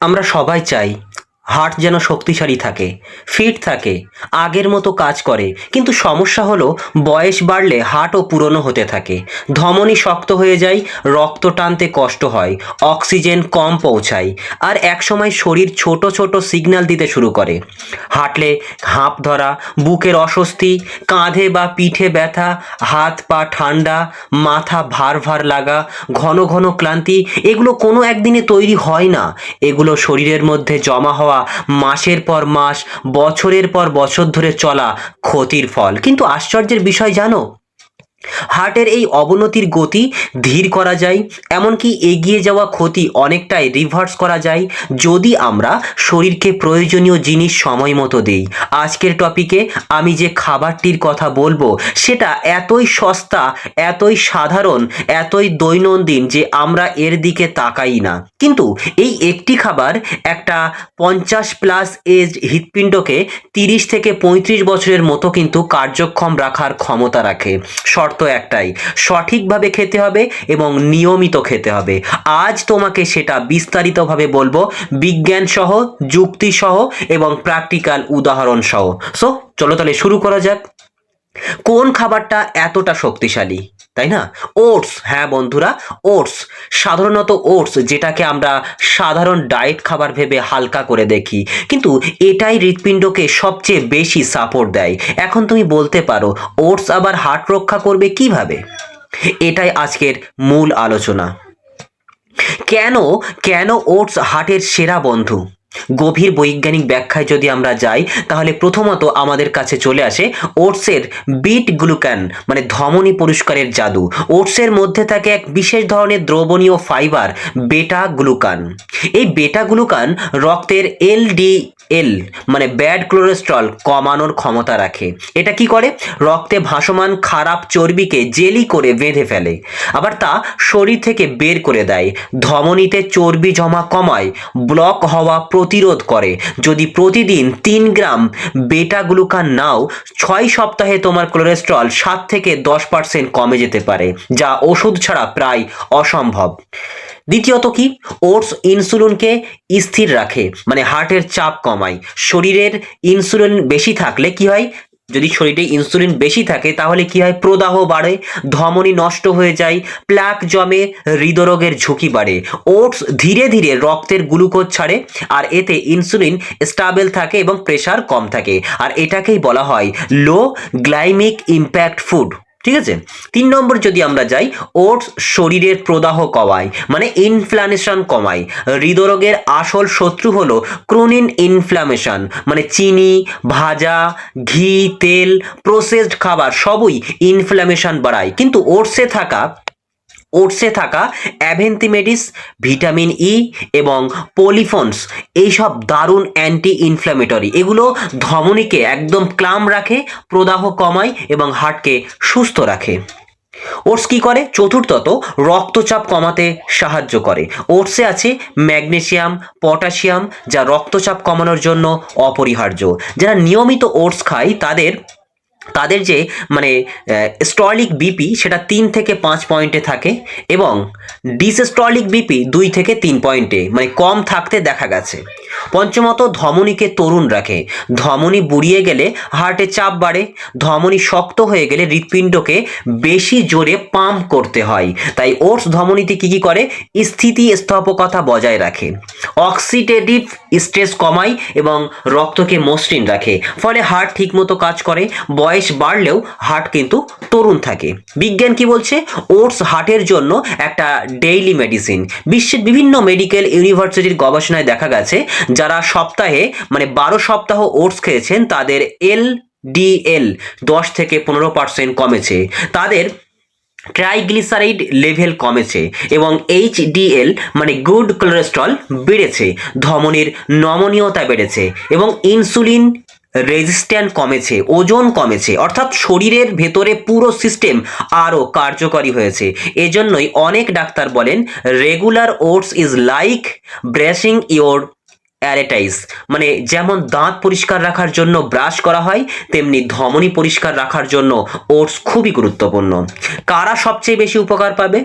আমরা সবাই চাই। হার্ট যেন শক্তিশালী থাকে ফিট থাকে, আগের মতো কাজ করে। কিন্তু সমস্যা হলো, বয়স বাড়লে হার্টও পুরনো হতে থাকে। ধমনী শক্ত হয়ে যায়, রক্ত টানতে কষ্ট হয়, অক্সিজেন কম পৌঁছায়, আর একসময় শরীর ছোট ছোট সিগন্যাল দিতে শুরু করে। হাঁটলে হাঁপ ধরা, বুকের অস্বস্তি, কাঁধে বা পিঠে ব্যথা, হাত পা ঠান্ডা, মাথা ভার ভার লাগা, ঘন ঘন ক্লান্তি, এগুলো কোনো একদিনে তৈরি হয় না। এগুলো শরীরের মধ্যে জমা হওয়া মাসের পর মাস, বছরের পর বছর ধরে চলা ক্ষতির ফল। কিন্তু আশ্চর্যের বিষয় জানো? হার্টের এই অবনতির গতি ধীর করা যায়, এমনকি এগিয়ে যাওয়া ক্ষতি অনেকটাই রিভার্স করা যায়, যদি আমরা শরীরকে প্রয়োজনীয় জিনিস সময় মতো দিই। আজকের টপিকে আমি যে খাবারটির কথা বলব, সেটা এতই সস্তা, এতই সাধারণ, এতই দৈনন্দিন যে আমরা এর দিকে তাকাই না। কিন্তু এই একটি খাবার একটা পঞ্চাশ প্লাস এজ হৃৎপিণ্ডকে তিরিশ থেকে পঁয়ত্রিশ বছরের মতো কিন্তু কার্যক্ষম রাখার ক্ষমতা রাখে। শর্ত একটাই, সঠিকভাবে খেতে হবে এবং নিয়মিত খেতে হবে। আজ তোমাকে সেটা বিস্তারিতভাবে বলব। বিজ্ঞান সহ যুক্তি সহ এবং প্র্যাকটিক্যাল উদাহরণ সহ সো চলো তাহলে শুরু করা যাক। কোন খাবারটা এতটা শক্তিশালী, তাই না? ওটস হ্যাঁ বন্ধুরা, ওটস। সাধারণত ওটস, যেটাকে আমরা সাধারণ ডায়েট খাবার ভেবে হালকা করে দেখি, কিন্তু এটাই হৃৎপিণ্ডকে সবচেয়ে বেশি সাপোর্ট দেয়। এখন তুমি বলতে পারো, ওটস আবার হার্ট রক্ষা করবে কীভাবে? এটাই আজকের মূল আলোচনা। কেন কেন ওটস হার্টের সেরা বন্ধু? গভীর বৈজ্ঞানিক ব্যাখ্যায় যদি আমরা যাই, তাহলে প্রথমত আমাদের কাছে চলে আসে ওটসের বিট গ্লুকান মানে ধমনী পুরস্কারের জাদু। ওটসের মধ্যে থাকে এক বিশেষ ধরনের দ্রবণীয় ফাইবার, বেটা গ্লুকান। এই বেটা গ্লুকান রক্তের এলডি এল মানে ব্যাড কোলেস্ট্রল কমানোর ক্ষমতা রাখে। এটা কি করে? রক্তে ভাসমান খারাপ চর্বিকে জেলি করে বেঁধে ফেলে। আবার তা শরীর থেকে বের করে দেয়। ধমনীতে চর্বি জমা কমায় ব্লক হওয়া প্রতিরোধ করে। যদি প্রতিদিন তিন গ্রাম বেটা গ্লুকান নাও, ছয় সপ্তাহে তোমার কোলেস্ট্রল সাত থেকে দশ পার্সেন্ট কমে যেতে পারে, যা ওষুধ ছাড়া প্রায় অসম্ভব। দ্বিতীয়ত কি? ওটস ইনসুলিনকে স্থির রাখে মানে হার্টের চাপ কমায়। শরীরের ইনসুলিন বেশি থাকলে কি হয়? যদি শরীরে ইনসুলিন বেশি থাকে, তাহলে কি হয়? প্রদাহ বাড়ে, ধমনী নষ্ট হয়ে যায় প্লাক জমে, হৃদরোগের ঝুঁকি বাড়ে। ওটস ধীরে ধীরে রক্তের গ্লুকোজ ছাড়ে, আর এতে ইনসুলিন স্টাবেল থাকে এবং প্রেশার কম থাকে। আর এটাকেই বলা হয় লো গ্লাইমিক ইম্প্যাক্ট ফুড ঠিক আছে? তিন নম্বর যদি আমরা যাই, ওটস শরীরের প্রদাহ কমায় মানে ইনফ্লামেশন কমায়। হৃদরোগের আসল শত্রু হলো ক্রোনিন ইনফ্লামেশন মানে চিনি, ভাজা, ঘি, তেল প্রসেসড খাবার সবই ইনফ্লামেশন বাড়ায়। কিন্তু ওটসে থাকা ওটসে থাকা অ্যাভেন্থিমেটিস ভিটামিন ই এবং পলিফন্স, এইসব দারুণ অ্যান্টি ইনফ্ল্যামেটরি এগুলো ধমনীকে একদম ক্লাম রাখে, প্রদাহ কমায় এবং হার্টকে সুস্থ রাখে। ওটস কি করে? চতুর্থত, রক্তচাপ কমাতে সাহায্য করে। ওটসে আছে ম্যাগনেসিয়াম, পটাশিয়াম, যা রক্তচাপ কমানোর জন্য অপরিহার্য। যারা নিয়মিত ওটস খায়, তাদের তাদের যে মানে স্টলিক বিপি সেটা তিন থেকে পাঁচ পয়েন্টে থাকে এবং ডিসস্টলিক বিপি দুই থেকে তিন পয়েন্টে মানে কম থাকতে দেখা গেছে। পঞ্চমত, ধমনীকে তরুণ রাখে। ধমনী বুড়িয়ে গেলে হার্টে চাপ বাড়ে। ধমনী শক্ত হয়ে গেলে হৃৎপিণ্ডকে বেশি জোরে পাম্প করতে হয়। তাই ওটস ধমনীতে কী কী করে? স্থিতি স্থপকতা বজায় রাখে। অক্সিডেটিভ স্ট্রেস কমায় এবং রক্তকে মসৃণ রাখে। ফলে হার্ট ঠিকমতো কাজ করে, বয়স বাড়লেও হার্ট কিন্তু তরুণ থাকে। বিজ্ঞান কি বলছে? ওটস হার্টের জন্য একটা ডেইলি মেডিসিন। বিশ্বের বিভিন্ন মেডিকেল ইউনিভার্সিটির গবেষণায় দেখা গেছে, যারা সপ্তাহে মানে বারো সপ্তাহ ওটস খেয়েছেন, তাদের এল ডিএল দশ থেকে পনেরো পার্সেন্ট কমেছে। তাদের ট্রাইগ্লিসারাইড লেভেল কমেছে এবং এইচডিএল মানে গুড কোলেস্ট্রল, বেড়েছে। ধমনির নমনীয়তা বেড়েছে এবং ইনসুলিন রেজিস্ট্যান্ট কমেছে, ওজন কমেছে। অর্থাৎ শরীরের ভেতরে পুরো সিস্টেম আরও কার্যকরী হয়েছে। এজন্যই অনেক ডাক্তার বলেন, regular oats is like brushing your অ্যারেটাইস। মানে যেমন দাঁত পরিষ্কার রাখার জন্য ব্রাশ করা হয়, তেমনি ধমনী পরিষ্কার রাখার জন্য ওটস খুবই গুরুত্বপূর্ণ। কারা সবচেয়ে বেশি উপকার পাবে?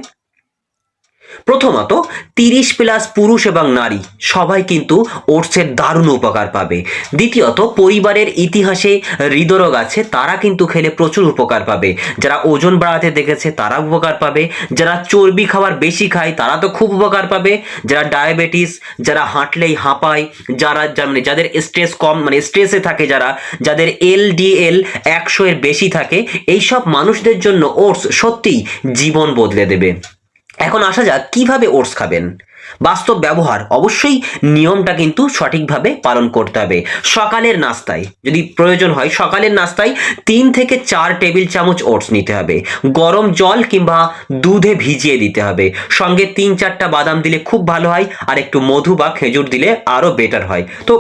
প্রথমত, তিরিশ প্লাস পুরুষ এবং নারী, সবাই কিন্তু ওটসের দারুণ উপকার পাবে। দ্বিতীয়ত, পরিবারের ইতিহাসে হৃদরোগ আছে, তারা কিন্তু খেলে প্রচুর উপকার পাবে। যারা ওজন বাড়াতে দেখেছে তারা উপকার পাবে। যারা চর্বি খাবার বেশি খায়, তারা তো খুব উপকার পাবে। যারা ডায়াবেটিস, যারা হাঁটলেই হাঁপায়, যারা মানে যাদের স্ট্রেস কম মানে স্ট্রেসে থাকে যারা, যাদের এলডিএল একশো এর বেশি থাকে, এইসব মানুষদের জন্য ওটস সত্যিই জীবন বদলে দেবে। এখন আসা যাক কীভাবে ওটস খাবেন। বাস্তব ব্যবহার, অবশ্যই নিয়মটা কিন্তু সঠিকভাবে পালন করতে হবে। সকালের নাস্তায়, যদি প্রয়োজন হয় সকালের নাস্তায় তিন থেকে চার টেবিল চামচ ওটস নিতে হবে। গরম জল কিংবা দুধে ভিজিয়ে দিতে হবে। সঙ্গে তিন চারটা বাদাম দিলে খুব ভালো হয় আর একটু মধু বা খেজুর দিলে আরও বেটার হয়। তো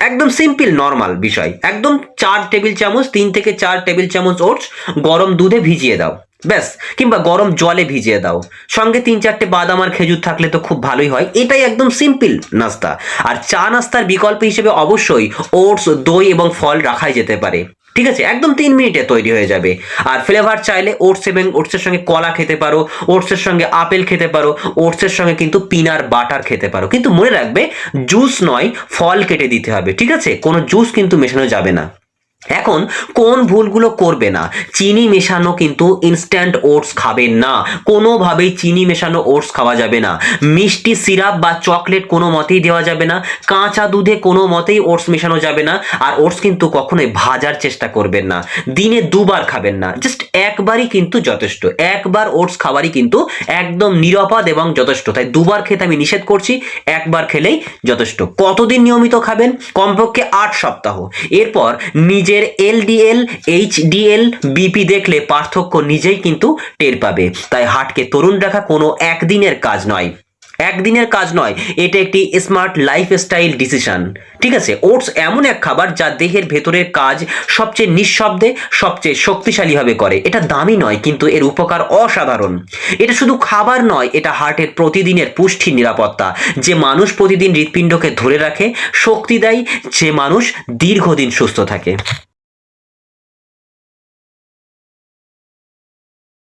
একদম সিম্পল, নর্মাল বিষয়। একদম চার টেবিল চামচ, তিন থেকে চার টেবিল চামচ ওটস গরম দুধে ভিজিয়ে দাও। ব্যাস, কিংবা গরম জলে ভিজিয়ে দাও। সঙ্গে তিন চারটে বাদাম আর খেজুর থাকলে তো খুব ভালোই হয়। এটাই একদম সিম্পল নাস্তা। আর চা নাস্তার বিকল্প হিসেবে অবশ্যই ওটস, দই এবং ফল রাখাই যেতে পারে। ঠিক আছে? একদম তিন মিনিটে তৈরি হয়ে যাবে। আর ফ্লেভার চাইলে ওটস এবং ওটসের সঙ্গে কলা খেতে পারো, ওটসের সঙ্গে আপেল খেতে পারো, ওটসের সঙ্গে কিন্তু পিনার বাটার খেতে পারো। কিন্তু মনে রাখবে জুস নয়, ফল কেটে দিতে হবে। ঠিক আছে? কোনো জুস কিন্তু মেশানো যাবে না। এখন কোন ভুলগুলো করবে না? চিনি মেশানো কিন্তু ইনস্ট্যান্ট ওটস খাবেন না। কোনোভাবেই চিনি মেশানো ওটস খাওয়া যাবে না। মিষ্টি সিরাপ বা চকলেট কোনো মতেই দেওয়া যাবে না। কাঁচা দুধে কোনো মতেই ওটস মেশানো যাবে না। আর ওটস কিন্তু কখনোই ভাজার চেষ্টা করবেন না। দিনে দুবার খাবেন না। জাস্ট একবারই কিন্তু যথেষ্ট। একবার ওটস খাবারই কিন্তু একদম নিরাপদ এবং যথেষ্ট। তাই দুবার খেতে আমি নিষেধ করছি, একবার খেলেই যথেষ্ট। কতদিন নিয়মিত খাবেন? কমপক্ষে আট সপ্তাহ। এরপর নিজের এলডিএল, এইচডিএল, বিপি দেখলে পার্থক্য নিজেই কিন্তু টের পাবে। তাই হাটকে তরুণ রাখা কোনো একদিনের কাজ নয়। একদিনের কাজ নয়, এটা একটি স্মার্ট লাইফস্টাইল ডিসিশন ঠিক আছে ওটস এমন এক খাবার যা দেহের ভেতরের কাজ সবচেয়ে নিঃশব্দে, সবচেয়ে শক্তিশালীভাবে করে। এটা দামি নয়, কিন্তু এর উপকার অসাধারণ। এটা শুধু খাবার নয়, এটা হার্টের প্রতিদিনের পুষ্টির নিরাপত্তা। যে মানুষ প্রতিদিন হৃৎপিণ্ডকে ধরে রাখে, শক্তি দেয়, যে মানুষ দীর্ঘদিন সুস্থ থাকে।